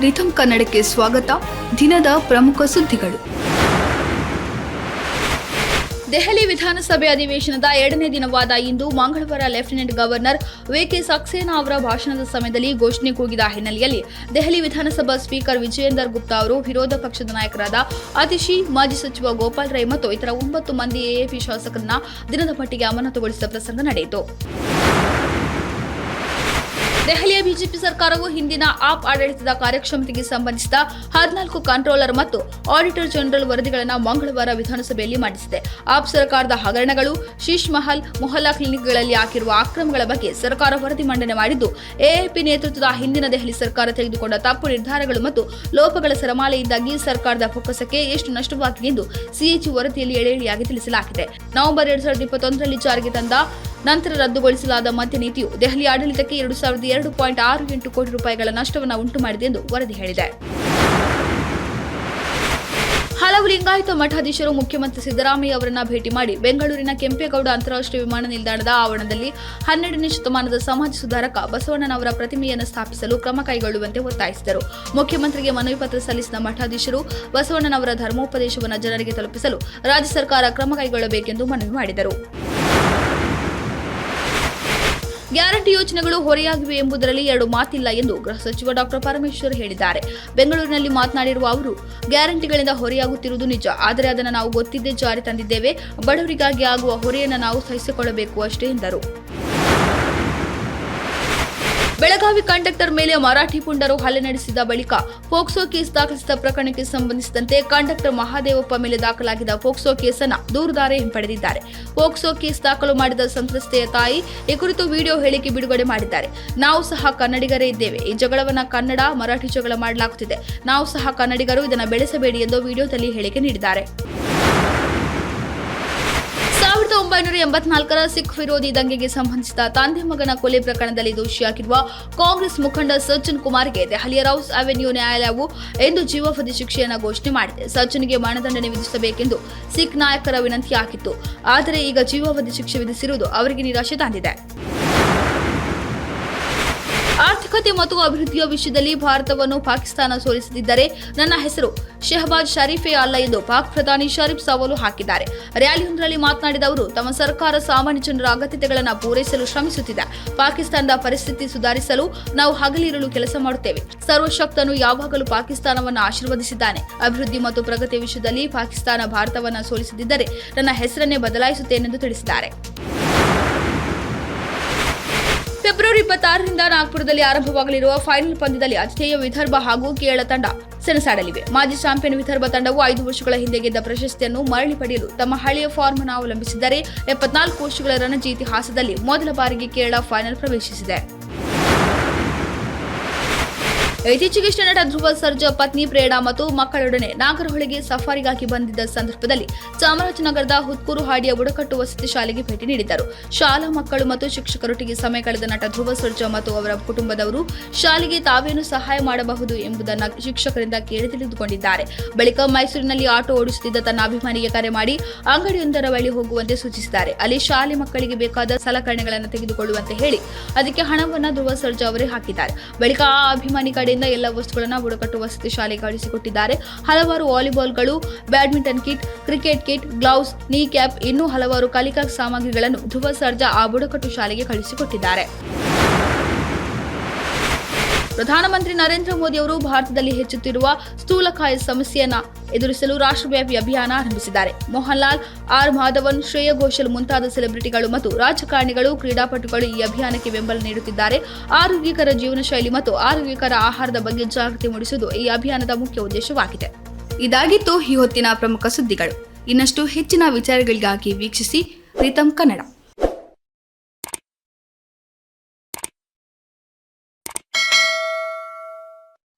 ರಿಥಮ್ ಕನ್ನಡಕ್ಕೆ ಸ್ವಾಗತ. ದಿನದ ಪ್ರಮುಖ ಸುದ್ದಿಗಳು. ದೆಹಲಿ ವಿಧಾನಸಭೆ ಅಧಿವೇಶನದ ಎರಡನೇ ದಿನವಾದ ಇಂದು ಮಂಗಳವಾರ ಲೆಫ್ಟಿನೆಂಟ್ ಗವರ್ನರ್ ವಿಕೆ ಸಕ್ಸೇನಾ ಅವರ ಭಾಷಣದ ಸಮಯದಲ್ಲಿ ಘೋಷಣೆ ಕೂಗಿದ ಹಿನ್ನೆಲೆಯಲ್ಲಿ ದೆಹಲಿ ವಿಧಾನಸಭಾ ಸ್ಪೀಕರ್ ವಿಜಯೇಂದರ್ ಗುಪ್ತಾ ಅವರು ವಿರೋಧ ಪಕ್ಷದ ನಾಯಕರಾದ ಅತಿಶಿ, ಮಾಜಿ ಸಚಿವ ಗೋಪಾಲ್ ರೈ ಮತ್ತು ಇತರ ಒಂಬತ್ತು ಮಂದಿ ಎಎಪಿ ಶಾಸಕರನ್ನ ದಿನದ ಮಟ್ಟಿಗೆ ಅಮಾನತುಗೊಳಿಸಿದ ಪ್ರಸಂಗ ನಡೆಯಿತು. ದೆಹಲಿಯ ಬಿಜೆಪಿ ಸರ್ಕಾರವು ಹಿಂದಿನ ಆಪ್ ಆಡಳಿತದ ಕಾರ್ಯಕ್ಷಮತೆಗೆ ಸಂಬಂಧಿಸಿದ ಹದಿನಾಲ್ಕು ಕಂಟ್ರೋಲರ್ ಮತ್ತು ಆಡಿಟರ್ ಜನರಲ್ ವರದಿಗಳನ್ನು ಮಂಗಳವಾರ ವಿಧಾನಸಭೆಯಲ್ಲಿ ಮಂಡಿಸಿದೆ. ಆಪ್ ಸರ್ಕಾರದ ಹಗರಣಗಳು, ಶೀಶ್ ಮಹಲ್, ಮೊಹಲ್ಲಾ ಕ್ಲಿನಿಕ್ಗಳಲ್ಲಿ ಹಾಕಿರುವ ಅಕ್ರಮಗಳ ಬಗ್ಗೆ ಸರ್ಕಾರ ವರದಿ ಮಂಡನೆ ಮಾಡಿದ್ದು, ಎಎಪಿ ನೇತೃತ್ವದ ಹಿಂದಿನ ದೆಹಲಿ ಸರ್ಕಾರ ತೆಗೆದುಕೊಂಡ ತಪ್ಪು ನಿರ್ಧಾರಗಳು ಮತ್ತು ಲೋಪಗಳ ಸರಮಾಲೆಯಿಂದಾಗಿ ಸರ್ಕಾರದ ಫೋಕಸಕ್ಕೆ ಎಷ್ಟು ನಷ್ಟವಾಗಿದೆ ಎಂದು ಸಿಎಚ್ ವರದಿಯಲ್ಲಿ ಎಳೆ ಎಳೆಯಾಗಿ ತಿಳಿಸಲಾಗಿದೆ. ನವೆಂಬರ್ ಎರಡ್ ಸಾವಿರದ ಇಪ್ಪತ್ತೊಂದರಲ್ಲಿ ಜಾರಿಗೆ ತಂದ ನಂತರ ರದ್ದುಗೊಳಿಸಲಾದ ಮದ್ಯ ನೀತಿಯು ದೆಹಲಿ ಆಡಳಿತಕ್ಕೆ ಎರಡು ಸಾವಿರದ ಎರಡು ಪಾಯಿಂಟ್ ಆರು ಎಂಟು ಕೋಟಿ ರೂಪಾಯಿಗಳ ನಷ್ಟವನ್ನು ಉಂಟು ಮಾಡಿದೆ ಎಂದು ವರದಿ ಹೇಳಿದೆ. ಹಲವು ಲಿಂಗಾಯತ ಮಠಾಧೀಶರು ಮುಖ್ಯಮಂತ್ರಿ ಸಿದ್ದರಾಮಯ್ಯ ಅವರನ್ನು ಭೇಟಿ ಮಾಡಿ ಬೆಂಗಳೂರಿನ ಕೆಂಪೇಗೌಡ ಅಂತಾರಾಷ್ಟ್ರೀಯ ವಿಮಾನ ನಿಲ್ದಾಣದ ಆವರಣದಲ್ಲಿ ಹನ್ನೆರಡನೇ ಶತಮಾನದ ಸಮಾಜ ಸುಧಾರಕ ಬಸವಣ್ಣನವರ ಪ್ರತಿಮೆಯನ್ನು ಸ್ಥಾಪಿಸಲು ಕ್ರಮ ಕೈಗೊಳ್ಳುವಂತೆ ಒತ್ತಾಯಿಸಿದರು. ಮುಖ್ಯಮಂತ್ರಿಗೆ ಮನವಿ ಪತ್ರ ಸಲ್ಲಿಸಿದ ಮಠಾಧೀಶರು ಬಸವಣ್ಣನವರ ಧರ್ಮೋಪದೇಶವನ್ನು ಜನರಿಗೆ ತಲುಪಿಸಲು ರಾಜ್ಯ ಸರ್ಕಾರ ಕ್ರಮ ಕೈಗೊಳ್ಳಬೇಕೆಂದು ಮನವಿ ಮಾಡಿದರು. ಗ್ಯಾರಂಟಿ ಯೋಜನೆಗಳು ಹೊರೆಯಾಗಿವೆ ಎಂಬುದರಲ್ಲಿ ಎರಡು ಮಾತಿಲ್ಲ ಎಂದು ಗೃಹ ಸಚಿವ ಡಾಕ್ಟರ್ ಪರಮೇಶ್ವರ್ ಹೇಳಿದ್ದಾರೆ. ಬೆಂಗಳೂರಿನಲ್ಲಿ ಮಾತನಾಡಿರುವ ಅವರು, ಗ್ಯಾರಂಟಿಗಳಿಂದ ಹೊರೆಯಾಗುತ್ತಿರುವುದು ನಿಜ. ಆದರೆ ಅದನ್ನು ನಾವು ಗೊತ್ತಿದ್ದೇ ಜಾರಿ ತಂದಿದ್ದೇವೆ. ಬಡವರಿಗಾಗಿ ಆಗುವ ಹೊರೆಯನ್ನು ನಾವು ಸಹಿಸಿಕೊಳ್ಳಬೇಕು ಅಷ್ಟೇ ಎಂದರು. ಬೆಳಗಾವಿ ಕಂಡಕ್ಟರ್ ಮೇಲೆ ಮರಾಠಿ ಪುಂಡರು ಹಲ್ಲೆ ನಡೆಸಿದ ಬಳಿಕ ಪೋಕ್ಸೋ ಕೇಸ್ ದಾಖಲಿಸಿದ ಪ್ರಕರಣಕ್ಕೆ ಸಂಬಂಧಿಸಿದಂತೆ ಕಂಡಕ್ಟರ್ ಮಹಾದೇವಪ್ಪ ಮೇಲೆ ದಾಖಲಾಗಿದ್ದ ಪೋಕ್ಸೋ ಕೇಸನ್ನ ದೂರುದಾರ ಹಿಂಪಡೆದಿದ್ದಾರೆ. ಪೋಕ್ಸೋ ಕೇಸ್ ದಾಖಲು ಮಾಡಿದ ಸಂತ್ರಸ್ತೆಯ ತಾಯಿ ಈ ಕುರಿತು ವಿಡಿಯೋ ಹೇಳಿಕೆ ಬಿಡುಗಡೆ ಮಾಡಿದ್ದಾರೆ. ನಾವು ಸಹ ಕನ್ನಡಿಗರೇ ಇದ್ದೇವೆ. ಈ ಜಗಳವನ್ನ ಕನ್ನಡ, ಮರಾಠಿ ಜಗಳ ಮಾಡಲಾಗುತ್ತಿದೆ. ನಾವು ಸಹ ಕನ್ನಡಿಗರು ಇದನ್ನು ಬೆಳೆಸಬೇಡಿ ಎಂದು ವಿಡಿಯೋದಲ್ಲಿ ಹೇಳಿಕೆ ನೀಡಿದ್ದಾರೆ. ಸಾವಿರದ ಒಂಬೈನೂರ ಎಂಬತ್ನಾಲ್ಕರ ಸಿಖ್ ವಿರೋಧಿ ದಂಗೆಗೆ ಸಂಬಂಧಿಸಿದ ತಂದೆ ಮಗನ ಕೊಲೆ ಪ್ರಕರಣದಲ್ಲಿ ದೋಷಿಯಾಗಿರುವ ಕಾಂಗ್ರೆಸ್ ಮುಖಂಡ ಸಜ್ಜನ್ ಕುಮಾರ್ಗೆ ದೆಹಲಿಯ ರೌಸ್ ಅವೆನ್ಯೂ ನ್ಯಾಯಾಲಯವು ಇಂದು ಜೀವಾವಧಿ ಶಿಕ್ಷೆಯನ್ನು ಘೋಷಣೆ ಮಾಡಿದೆ. ಸಜ್ಜನ್ಗೆ ಮರಣದಂಡನೆ ವಿಧಿಸಬೇಕೆಂದು ಸಿಖ್ ನಾಯಕರ ವಿನಂತಿಯಾಗಿತ್ತು. ಆದರೆ ಈಗ ಜೀವಾವಧಿ ಶಿಕ್ಷೆ ವಿಧಿಸಿರುವುದು ಅವರಿಗೆ ನಿರಾಶೆ ತಂದಿದೆ. ಆರ್ಥಿಕತೆ ಮತ್ತು ಅಭಿವೃದ್ಧಿಯ ವಿಷಯದಲ್ಲಿ ಭಾರತವನ್ನು ಪಾಕಿಸ್ತಾನ ಸೋಲಿಸದಿದ್ದರೆ ನನ್ನ ಹೆಸರು ಶೆಹಬಾಜ್ ಶರೀಫೇ ಅಲ್ಲ ಎಂದು ಪಾಕ್ ಪ್ರಧಾನಿ ಶರೀಫ್ ಸವಾಲು ಹಾಕಿದ್ದಾರೆ. ರ್ಯಾಲಿಯೊಂದರಲ್ಲಿ ಮಾತನಾಡಿದ ಅವರು, ತಮ್ಮ ಸರ್ಕಾರ ಸಾಮಾನ್ಯ ಜನರ ಅಗತ್ಯತೆಗಳನ್ನು ಪೂರೈಸಲು ಶ್ರಮಿಸುತ್ತಿದೆ. ಪಾಕಿಸ್ತಾನದ ಪರಿಸ್ಥಿತಿ ಸುಧಾರಿಸಲು ನಾವು ಹಗಲಿರಲು ಕೆಲಸ ಮಾಡುತ್ತೇವೆ. ಸರ್ವಶಕ್ತನು ಯಾವಾಗಲೂ ಪಾಕಿಸ್ತಾನವನ್ನು ಆಶೀರ್ವದಿಸಿದ್ದಾನೆ. ಅಭಿವೃದ್ಧಿ ಮತ್ತು ಪ್ರಗತಿ ವಿಷಯದಲ್ಲಿ ಪಾಕಿಸ್ತಾನ ಭಾರತವನ್ನು ಸೋಲಿಸದಿದ್ದರೆ ನನ್ನ ಹೆಸರನ್ನೇ ಬದಲಾಯಿಸುತ್ತೇನೆಂದು ತಿಳಿಸಿದ್ದಾರೆ. ಫೆಬ್ರವರಿ ಇಪ್ಪತ್ತಾರರಿಂದ ನಾಗ್ಪುರದಲ್ಲಿ ಆರಂಭವಾಗಲಿರುವ ಫೈನಲ್ ಪಂದ್ಯದಲ್ಲಿ ಅತಿಥೇಯ ವಿದರ್ಭ ಹಾಗೂ ಕೇರಳ ತಂಡ ಸೆಣಸಾಡಲಿವೆ. ಮಾಜಿ ಚಾಂಪಿಯನ್ ವಿದರ್ಭ ತಂಡವು ಐದು ವರ್ಷಗಳ ಹಿಂದೆ ಗೆದ್ದ ಪ್ರಶಸ್ತಿಯನ್ನು ಮರಳಿ ಪಡೆಯಲು ತಮ್ಮ ಹಳೆಯ ಫಾರ್ಮ್ ಅನ್ನು ಅವಲಂಬಿಸಿದ್ದರೆ ಎಪ್ಪತ್ನಾಲ್ಕು ವರ್ಷಗಳ ರಣಜಿ ಇತಿಹಾಸದಲ್ಲಿ ಮೊದಲ ಬಾರಿಗೆ ಕೇರಳ ಫೈನಲ್ ಪ್ರವೇಶಿಸಿದೆ. ಇತ್ತೀಚೆಗಷ್ಟೇ ನಟ ಧ್ರುವ ಸರ್ಜಾ, ಪತ್ನಿ ಪ್ರೇರಣಾ ಮತ್ತು ಮಕ್ಕಳೊಡನೆ ನಾಗರಹೊಳೆಗೆ ಸಫಾರಿಗಾಗಿ ಬಂದಿದ್ದ ಸಂದರ್ಭದಲ್ಲಿ ಚಾಮರಾಜನಗರದ ಹುತ್ಕೂರು ಹಾಡಿಯ ಬುಡಕಟ್ಟು ವಸತಿ ಶಾಲೆಗೆ ಭೇಟಿ ನೀಡಿದ್ದರು. ಶಾಲಾ ಮಕ್ಕಳು ಮತ್ತು ಶಿಕ್ಷಕರೊಟ್ಟಿಗೆ ಸಮಯ ಕಳೆದ ನಟ ಧ್ರುವ ಸರ್ಜಾ ಮತ್ತು ಅವರ ಕುಟುಂಬದವರು ಶಾಲೆಗೆ ತಾವೇನು ಸಹಾಯ ಮಾಡಬಹುದು ಎಂಬುದನ್ನು ಶಿಕ್ಷಕರಿಂದ ಕೇಳಿ ತಿಳಿದುಕೊಂಡಿದ್ದಾರೆ ಬಳಿಕ ಮೈಸೂರಿನಲ್ಲಿ ಆಟೋ ಓಡಿಸುತ್ತಿದ್ದ ತನ್ನ ಅಭಿಮಾನಿಗೆ ಕರೆ ಮಾಡಿ ಅಂಗಡಿಯೊಂದರ ಬಳಿ ಹೋಗುವಂತೆ ಸೂಚಿಸಿದ್ದಾರೆ. ಅಲ್ಲಿ ಶಾಲೆ ಮಕ್ಕಳಿಗೆ ಬೇಕಾದ ಸಲಕರಣೆಗಳನ್ನು ತೆಗೆದುಕೊಳ್ಳುವಂತೆ ಹೇಳಿ, ಅದಕ್ಕೆ ಹಣವನ್ನು ಧ್ರುವ ಸರ್ಜಾ ಅವರೇ ಹಾಕಿದ್ದಾರೆ. ಬಳಿಕ ಆ ಅಭಿಮಾನಿ ಕಡೆಯಿಂದ ಎಲ್ಲ ವಸ್ತುಗಳನ್ನು ಬುಡಕಟ್ಟು ವಸತಿ ಶಾಲೆಗೆ ಕಳಿಸಿಕೊಟ್ಟಿದ್ದಾರೆ. ಹಲವಾರು ವಾಲಿಬಾಲ್ಗಳು, badminton kit, cricket kit, gloves knee cap ಇನ್ನೂ ಹಲವಾರು ಕಲಿಕಾ ಸಾಮಗ್ರಿಗಳನ್ನು ಧ್ರುವ ಸರ್ಜಾ ಆ ಬುಡಕಟ್ಟು ಶಾಲೆಗೆ ಕಳಿಸಿಕೊಟ್ಟಿದ್ದಾರೆ. ಪ್ರಧಾನಮಂತ್ರಿ ನರೇಂದ್ರ ಮೋದಿ ಅವರು ಭಾರತದಲ್ಲಿ ಹೆಚ್ಚುತ್ತಿರುವ ಸ್ಥೂಲಕಾಯ ಸಮಸ್ಯೆಯನ್ನು ಎದುರಿಸಲು ರಾಷ್ಟ್ರವ್ಯಾಪಿ ಅಭಿಯಾನ ಆರಂಭಿಸಿದ್ದಾರೆ. ಮೋಹನ್ಲಾಲ್ ಆರ್ ಮಾಧವನ್ ಶ್ರೇಯ ಘೋಷಲ್ ಮುಂತಾದ ಸೆಲೆಬ್ರಿಟಿಗಳು ಮತ್ತು ರಾಜಕಾರಣಿಗಳು, ಕ್ರೀಡಾಪಟುಗಳು ಈ ಅಭಿಯಾನಕ್ಕೆ ಬೆಂಬಲ ನೀಡುತ್ತಿದ್ದಾರೆ. ಆರೋಗ್ಯಕರ ಜೀವನ ಶೈಲಿ ಮತ್ತು ಆರೋಗ್ಯಕರ ಆಹಾರದ ಬಗ್ಗೆ ಜಾಗೃತಿ ಮೂಡಿಸುವುದು ಈ ಅಭಿಯಾನದ ಮುಖ್ಯ ಉದ್ದೇಶವಾಗಿದೆ. ಇದಾಗಿತ್ತು ಈ ಹೊತ್ತಿನ ಪ್ರಮುಖ ಸುದ್ದಿಗಳು. ಇನ್ನಷ್ಟು ಹೆಚ್ಚಿನ ವಿಚಾರಗಳಿಗಾಗಿ ವೀಕ್ಷಿಸಿ ಪ್ರೀತಂ ಕನ್ನಡ.